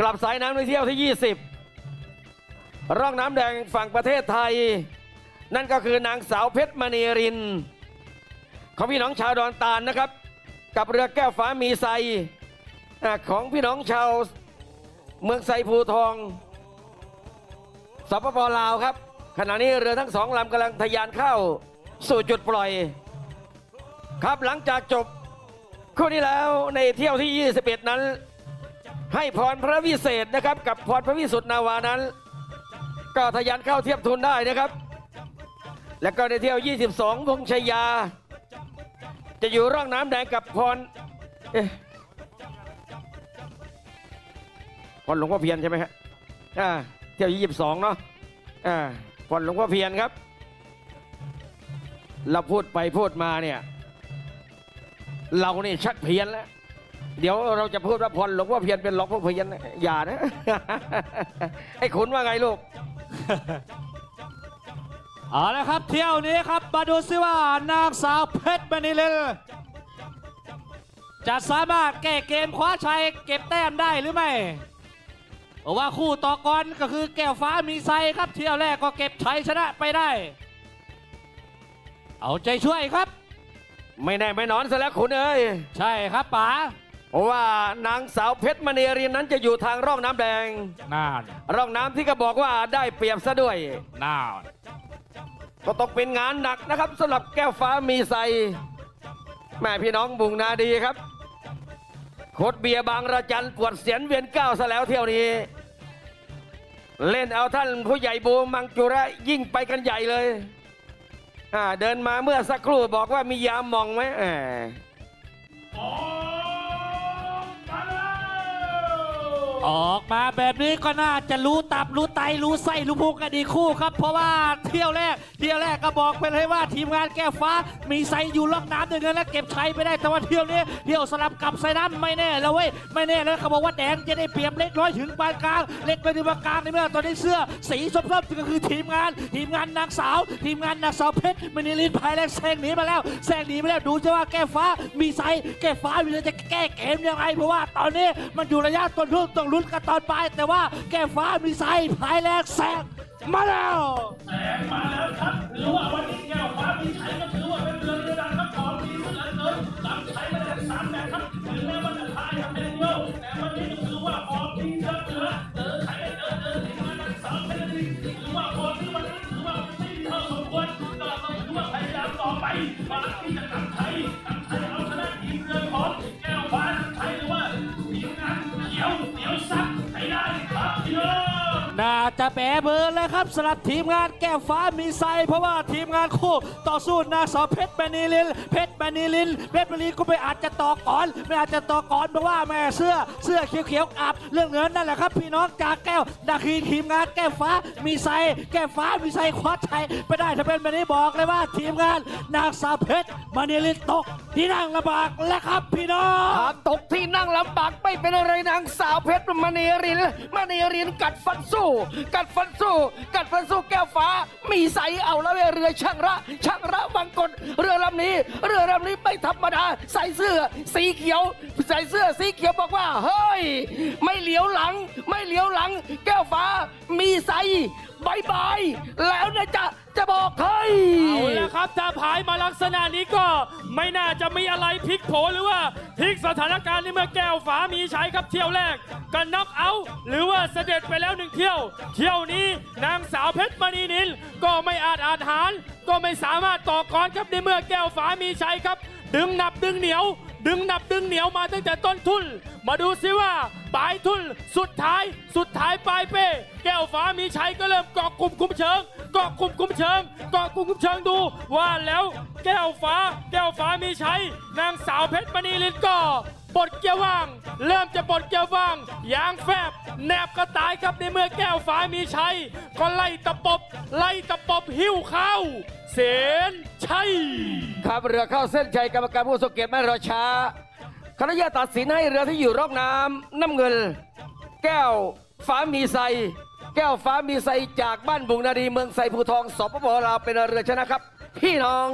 กลับสายน้ำในเที่ยวที่ 20 ร่องน้ำแดงฝั่งประเทศไทย นั่นก็คือนางสาวเพชรมณีรินของพี่น้องชาวดอนตาลนะครับ กับเรือแก้วฟ้ามีไซของพี่น้องชาวเมืองไซภูทองสปปลาวครับ ขณะนี้เรือทั้งสองลำกำลังทะยานเข้าสู่จุดปล่อย ครับหลังจากจบคู่นี้แล้วในเที่ยวที่ 21 นั้น ให้พรพระวิเศษนะครับ กับพรพระวิสุทธนาวานั้น ก็ทะยานเข้าเทียบทุนได้นะครับ แล้วก็ในเที่ยว 22วงชยยา จะอยู่ร่องน้ำแดงกับพรพรหลวงพ่อเพียรใช่ไหมฮะอ่าเที่ยว 22 เนาะอ่าพรหลวงพ่อเพียรครับ เราพูดไปพูดมาเนี่ย เราเนี่ชักเพียนแล้ว เดี๋ยวเราจะพูดว่าพรหลวงพ่อเพียรเป็นหลวงพ่อเพียรนะอย่านะ ไอ้ขุนว่าไงลูก เอาละครับเที่ยวนี้ครับมาดูซิว่านางสาวเพชรมณีเลนจะสามารถแก้เกมคว้าชัยเก็บแต้มได้หรือไม่เพราะว่าคู่ต่อกรก็คือแก้วฟ้ามีไซครับเที่ยวแรกก็เก็บชัยชนะไปได้ เอาใจช่วยครับ ไม่แน่ไม่นอนซะแล้วขุนเอ้ย ใช่ครับป๋า เพราะว่านางสาวเพชรมณีรินนั้นจะอยู่ทางร่องน้ำแดง น่านร่องน้ำที่ก็บอกว่าได้เปรียบซะด้วย น่านก็ต้องเป็นงานหนักนะครับสำหรับแก้วฟ้ามีไซแม่พี่น้องบุงนาดีครับโคดเบียร์บางระจันปวดเสียนเวียนเก้าวซะแล้วเที่ยวนี้ เล่นเอาท่านผู้ใหญ่บูมังจุระยิ่งไปกันใหญ่เลยอ่าเดินมาเมื่อสักครู่บอกว่ามียามมองไหมแหม ออกมาแบบนี้ก็น่าจะรู้ตับรู้ไตรู้ไส้รู้พุงกันดีคู่ครับ เพราะว่าเที่ยวแรก เที่ยวแรกก็บอกไปเลยว่าทีมงานแก้ฟ้า มีไซอยู่ล่องน้ำเงินและเก็บชัยไปได้แต่ว่าเที่ยวนี้เที่ยวสลับกับไซน้ำไม่แน่แล้วเว้ยไม่แน่แล้วเขาบอกว่าแดงจะได้เปรียบเล็กน้อยถึงปานกลาง เล็กไปถึงปานกลางในเมื่อตอนนี้เสื้อ สีส้มๆก็คือทีมงาน ทีมงานนางสาว ทีมงานนางสาวเพชรมณีลินภายแรงแซงหนีมาแล้วแซงหนีมาแล้วดูจะว่าแก้ฟ้ามีไซแก้ฟ้ามีจะแก้เกมยังไงเพราะว่าตอนนี้มันอยู่ระยะต้นรุ่นต้องลุ้นกันตอนปลายแต่ว่าแก้ฟ้ามีไซพายแรงแซงมาแล้วแซงมาแล้วครับหรือว่าวันนี้แก้ว แปรเบอร์เลยครับสำหรับทีมงานแก้วฟ้ามีไซ เพราะว่าทีมงานคู่ต่อสู้นางสาวเพชรแบนีลินเพชรแบนีลินเพชรแบนีก็ไม่อาจจะต่อก่อน ไม่อาจจะต่อก่อนเพราะว่าแม่เสื้อเสื้อเขียวๆอับเรื่องเงินนั่นแหละครับ พี่น้องจากแก้วนาคีทีมงานแก้วฟ้ามีไซ แก้วฟ้ามีไซคว้าชัยไปได้ถ้าเป็นแบบนี้บอกเลยว่าทีมงานนางสาวเพชรแบนีลินตก ที่นั่งลำบากและครับพี่น้องตกที่นั่งลำบากไม่เป็นอะไรนางสาวเพชรมณีรินมณีรินกัดฟันสู้ กัดฟันสู้ กัดฟันสู้แก้วฟ้า มีใสเอาแล้วเวเรือช่างระช่างระวังกลเรือลำนี้ เรือลำนี้ไม่ธรรมดาใส่เสื้อ สีเขียว ใส่เสื้อสีเขียวบอกว่าเฮ้ย ไม่เหลียวหลัง ไม่เหลียวหลัง แก้วฟ้ามีใสบายบายแล้วนะจะจะบอกเฮ้ย ครับถ้าผายมาลักษณะนี้ก็ไม่น่าจะมีอะไรพลิกโผหรือว่าพลิกสถานการณ์ในเมื่อแก้วฝามีใช้ครับเที่ยวแรกก็น็อกเอาหรือว่าเสด็จไปแล้วหนึ่งเที่ยว เที่ยวนี้นางสาวเพชรมณีนินก็ไม่อาจอาจหาร ก็ไม่สามารถต่อกรครับในเมื่อแก้วฝามีใช้ครับ ดึงหนับดึงเหนียว ดึงหนับดึงเหนียวมาตั้งแต่ต้นทุน มาดูซิว่าปลายทุนสุดท้าย สุดท้ายปลายเป้ แก้วฟ้ามีชัยก็เริ่มเกาะกลุ่มคุ้มเชิงเกาะกลุ่มคุ้มเชิงเกาะกลุ่มคุ้มเชิงดูว่าแล้ว แก้วฟ้า แก้วฟ้ามีชัยนางสาวเพชรมณีลินก็ ปลดเกียร์ว่าง เริ่มจะปลดเกียร์ว่าง ยางแฟบ แนบก็ตายครับในเมื่อแก้วฟ้ามีชัย ก็ไล่ตะปบ ไล่ตะปบหิ้วเข้า เสนชัย ครับเรือเข้าเส้นชัยกรรมการผู้ทรงเกียรติไม่รอช้าคณะญาติตัดสินให้เรือที่อยู่ร่องน้ำน้ำเงิน แก้วฟ้ามีไซ แก้วฟ้ามีไซจากบ้านบุงนาดีเมืองไซภูทองสปปลาวเป็นเรือชนะครับ พี่น้อง